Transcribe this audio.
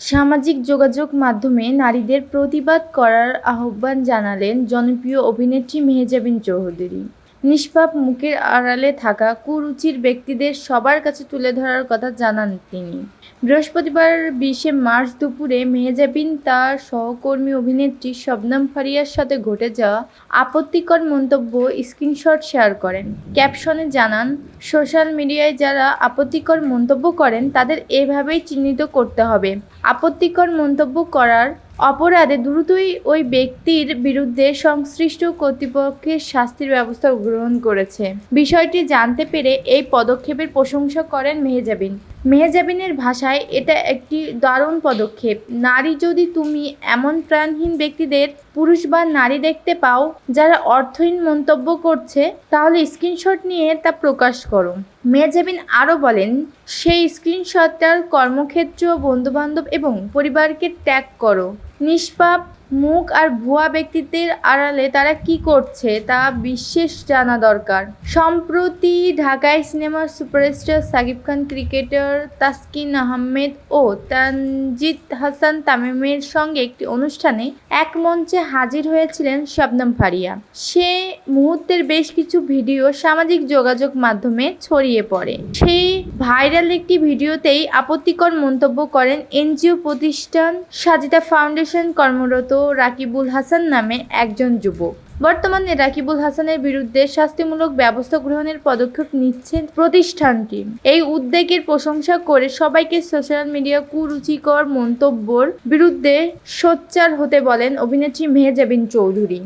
সামাজিক যোগাযোগ মাধ্যমে নারীদের প্রতিবাদ করার আহ্বান জানালেন জনপ্রিয় অভিনেত্রী মেহজাবিন চৌধুরী। নিষ্পাপ মুখের আড়ালে থাকা কুরুচির ব্যক্তিদের সবার কাছে তুলে ধরার কথা জানান তিনি। বৃহস্পতিবার বিশে মার্চ দুপুরে মেহজাবিন, তার সহকর্মী অভিনেত্রী শবনম ফারিয়ার সাথে ঘটে যাওয়া আপত্তিকর মন্তব্য স্ক্রিনশট শেয়ার করেন। ক্যাপশনে জানান, সোশ্যাল মিডিয়ায় যারা আপত্তিকর মন্তব্য করেন, তাদের এভাবেই চিহ্নিত করতে হবে। আপত্তিকর মন্তব্য করার অপরাধে দ্রুতই ওই ব্যক্তির বিরুদ্ধে সংশ্লিষ্ট কর্তৃপক্ষের শাস্তির ব্যবস্থা গ্রহণ করেছে। বিষয়টি জানতে পেরে এই পদক্ষেপের প্রশংসা করেন মেহজাবিন। মেহজাবিনের ভাষায় এটা একটি দারুণ পদক্ষেপ। নারী যদি তুমি এমন প্রাণহীন ব্যক্তিদের, পুরুষ বা নারী দেখতে পাও, যারা অর্থহীন মন্তব্য করছে, তাহলে স্ক্রিনশট নিয়ে তা প্রকাশ করো। মেহজাবিন আরও বলেন সেই স্ক্রিনশটটার কর্মক্ষেত্র বন্ধুবান্ধব এবং পরিবারকে ত্যাগ করো। নিষ্পাপ মুখ আর ভুয়া ব্যক্তিত্বের আড়ালে তারা কি করছে তা বিশেষ জানা দরকার। সম্প্রতি ঢাকায় সিনেমার সুপারস্টার সাকিব খান, ক্রিকেটার তাসকিন আহমেদ ও তানজিদ হাসান তামিমের সঙ্গে একটি অনুষ্ঠানে এক মঞ্চে হাজির হয়েছিলেন শবনম ফারিয়া। সে মুহূর্তের বেশ কিছু ভিডিও সামাজিক যোগাযোগ মাধ্যমে ছড়িয়ে পড়ে। সেই ভাইরাল একটি ভিডিওতেই আপত্তিকর মন্তব্য করেন এনজিও প্রতিষ্ঠান সাজিদা ফাউন্ডেশন কর্মরত রাকিবুল হাসান নামে একজন যুবক। বর্তমানে রাকিবুল হাসানের বিরুদ্ধে শাস্তিমূলক ব্যবস্থা গ্রহণের পদক্ষেপ নিচ্ছে প্রতিষ্ঠানটি। এই উদ্বেগের প্রশংসা করে সবাইকে সোশ্যাল মিডিয়া কুরুচিকর মন্তব্যর বিরুদ্ধে সোচ্চার হতে বলেন অভিনেত্রী মেহজাবিন চৌধুরী।